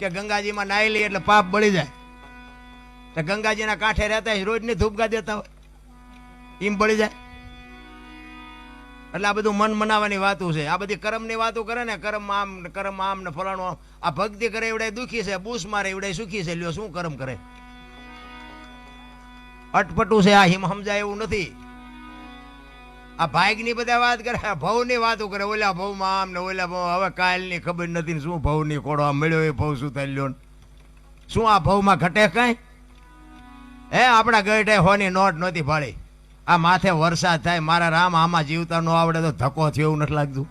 કે ગંગાજીમાં નાહી લઈએ એટલે પાપ બળી જાય. તો ગંગાજીના કાંઠે રહેતા હોય, રોજની ધૂપગા દેતા હોય, એમ બળી જાય. એટલે આ બધું મન મનાવાની વાતો છે. આ બધી કર્મની વાતો કરે ને, કર્મ આમ કરમ આમ ને, ફલાણું આમ. આ ભક્તિ કરે એવડાય દુઃખી છે, બૂસ મારે એવડાય સુખી છે. લ્યો, શું કર્મ કરે? અટપટું છે આ હિમ સમજાય એવું નથી. આ ભાગની બધા વાત કરે ભવની વાતો કરે. ઓલા ભવમાં આમ ને ઓલા ભવ હવે કાલની ખબર નથી શું ભવની કોડો આ મળ્યો એ ભવ શું થઈ લ્યો શું આ ભવમાં ઘટે કાંઈ? હે, આપણા ગઢે હોની નોટ નહોતી ભાળી આ માથે વરસાદ થાય, મારા રામ આમાં જીવતા નો આવડે તો ધક્કો થયો એવું નથી લાગતું.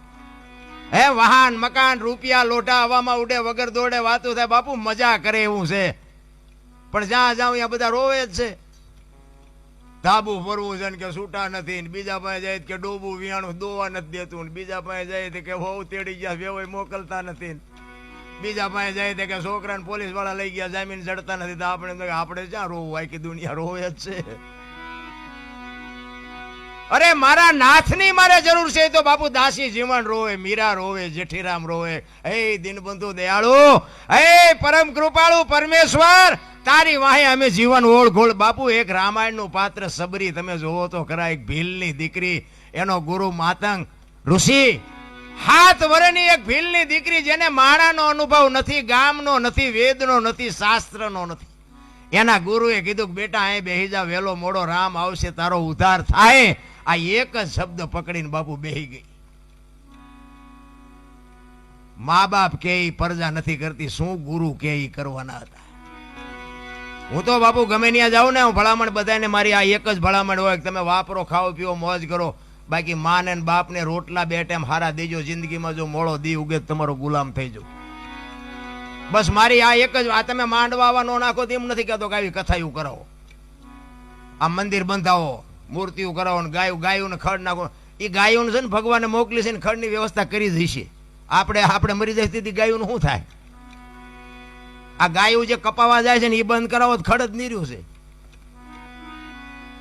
હે, વાહન, મકાન, રૂપિયા, લોટા હવામાં ઉડે, વગર દોડે વાતું થાય. બાપુ, મજા કરે એવું છે. પણ જ્યાં જાઉં ત્યાં બધા રોવે જ છે. ધાબુ ફરવું છે ને કે છૂટા નથી બીજા પાસે જાય કે ડોબું વિયાણું દોવા નથી દેતું ને બીજા પાસે જાય કે હોવ તેડી ગયા વેવાય મોકલતા નથી બીજા પાસે જાય કે છોકરાને પોલીસવાળા લઈ ગયા, જામીન ચડતા નથી. તો આપણે આપણે ક્યાં રોવું? આખી દુનિયા રોવે જ છે. અરે, મારા નાથની મારે જરૂર છે. તો બાપુ દાસી જીવન રોવે, મીરા રોવે, જેઠીરામ રોવે. હે, દિનબંધુ દયાળુ. હે, પરમ કૃપાળુ પરમેશ્વર. તારી વાહે અમે જીવન ઓળઘોળ. બાપુ, એક રામાયણનું પાત્ર સબરી. તમે જોવો તો ખરા, એક ભીલની દીકરી, એનો ગુરુ માતંગ. ઋષિ, હાથ વરેની એક ભીલની દીકરી જેને માણાનો અનુભવ નથી, ગામનો નથી, વેદનો નથી, શાસ્ત્રનો નથી. એના ગુરુએ કીધું કે, બેટા, અહીં બેહી જા વેલો મોડો રામ આવશે, તારો ઉદ્ધાર થાય. આ એક જ શબ્દ પકડીને બાપુ બેહી ગઈ. મા બાપ કે પરજા નથી કરતી, શું ગુરુ કે કરવાના હતા? હું તો બાપુ ગમે ત્યાં જાઉં ને, હું ભલામણ બધાને, મારી આ એક જ ભલામણ હોય તમે વાપરો, ખાઓ, પીઓ, મોજ કરો. બાકી માને ને બાપને રોટલા બે ટાઈમ હારા દેજો, જિંદગીમાં જો મોળો દી ઉગે તમારો ગુલામ થઈ જાવ બસ મારી આ એક જ, આ તમે માંડવા નો નાખો તેમ નથી કહેતો કે આવી એવું કરાવો. આ મંદિર બંધાવો. મૂર્તિઓ કરાવો ને ગાયું ગાયું ને ખડ નાખો. એ ગાયું છે ને ભગવાને મોકલી છે ને ખડની વ્યવસ્થા કરી દઈશે આપણે આપણે મરી જાય તેથી ગાયું શું થાય? આ ગાયું જે કપાવા જાય છે ને એ બંધ કરાવો તો ખડ જ નીર્યું છે.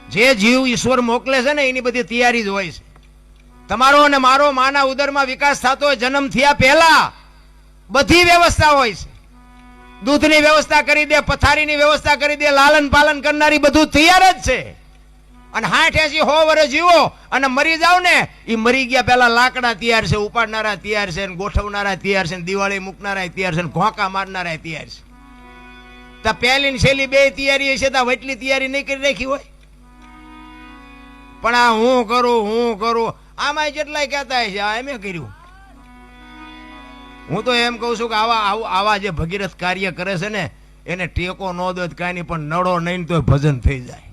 જે જીવ ઈશ્વર મોકલે છે ને એની બધી તૈયારી જ હોય છે. તમારો અને મારો માના ઉદરમાં વિકાસ થતો હોય, જન્મ થયા પહેલા બધી વ્યવસ્થા હોય છે. દૂધની વ્યવસ્થા કરી દે, પથારીની વ્યવસ્થા કરી દે લાલન પાલન કરનારી બધું તૈયાર જ છે. અને હાઠ એસી હો વર્ષ જીવો અને મરી જાવ ને એ મરી ગયા પહેલા લાકડા તૈયાર છે, ઉપાડનારા તૈયાર છે ગોઠવનારા તૈયાર છે દિવાળી મૂકનારા તૈયાર છે ઘોંકા મારનારા તૈયાર છે. તો પહેલી ને છેલ્લી બે તૈયારી હશે તો વટલી તૈયારી નહીં કરી રાખી હોય. પણ આ હું કરું હું કરું આમાં જેટલાય કહેતા છે, આ એમે કર્યું. હું તો એમ કહું છું કે આવું- આવા જે ભગીરથ કાર્ય કરે છે ને, એને ટેકો ન દો કાંઈ નહીં, પણ નડો નહીં તો ભજન થઈ જાય.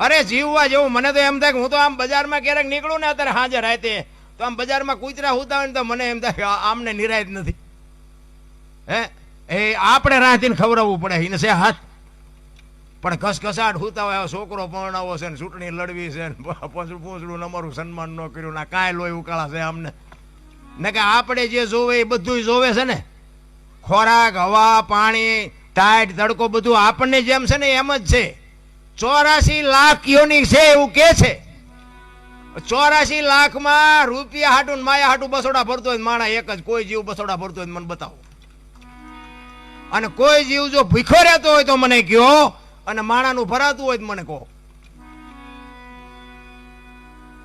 અરે જીવવા જેવું મને તો એમ થાય કે હું તો આમ બજારમાં ક્યારેક નીકળું ને અત્યારે હાજર રાતે, તો આમ બજારમાં કૂતરા હોતા હોય ને તો મને એમ થાય કે આમને નિરાયત નથી. હે? એ આપણે રાહતીને ખવડાવવું પડે એને છે હાથ. પણ ઘસઘસાટ હોતા હોય છોકરો પરણાવો છે ને, ચૂંટણી લડવી છે ને પોસડું અમારું સન્માન ન કર્યું ના કાંઈ લોહી ઉકાળા છે અમને ને કે આપણે જે જોવે એ બધું જોવે છે ને. ખોરાક, હવા, પાણી, ટાઈટ, તડકો બધું આપણને જેમ છે ને એમ જ છે. ચોરાશી લાખ યોની છે એવું કે છે? ચોરાશી લાખમાં રૂપિયા હાટું માયા હાટું બસોડા ભરતો હોય માણા એક જ. કોઈ જીવ બસોડા ભરતો હોય મને બતાવો. અને કોઈ જીવ જો ભીખો રહેતો હોય તો મને કયો અને માણાનું ભરાતું હોય મને કહો.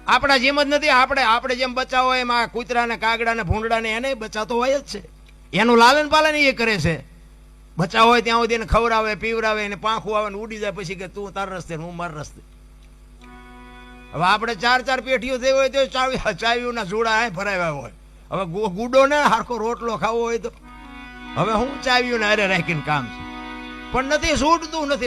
આપણા જેમ જ નથી, આપણે આપણે જેમ બચાવો એમ આ કૂતરા ને કાગડા ને ભૂંડડા ને એને બચાતો હોય જ છે. એનું લાલન પાલન એ કરે છે. બચાવ હોય ત્યાં સુધી એને ખવડાવે, પીવડાવે, એને પાંખું આવે ને ઉડી જાય પછી કે તું તાર રસ્તે હું માર રસ્તે. હવે આપણે ચાર ચાર પેઢીઓ થઈ હોય તો ચાવી, ચાવીઓના જોડા અહીં ભરાવ્યા હોય. હવે ગુડો ને હારખો રોટલો ખાવો હોય તો. હવે હું ચાવીઓને હારે રાખીને કામ છે. પણ નથી છૂટતું નથી.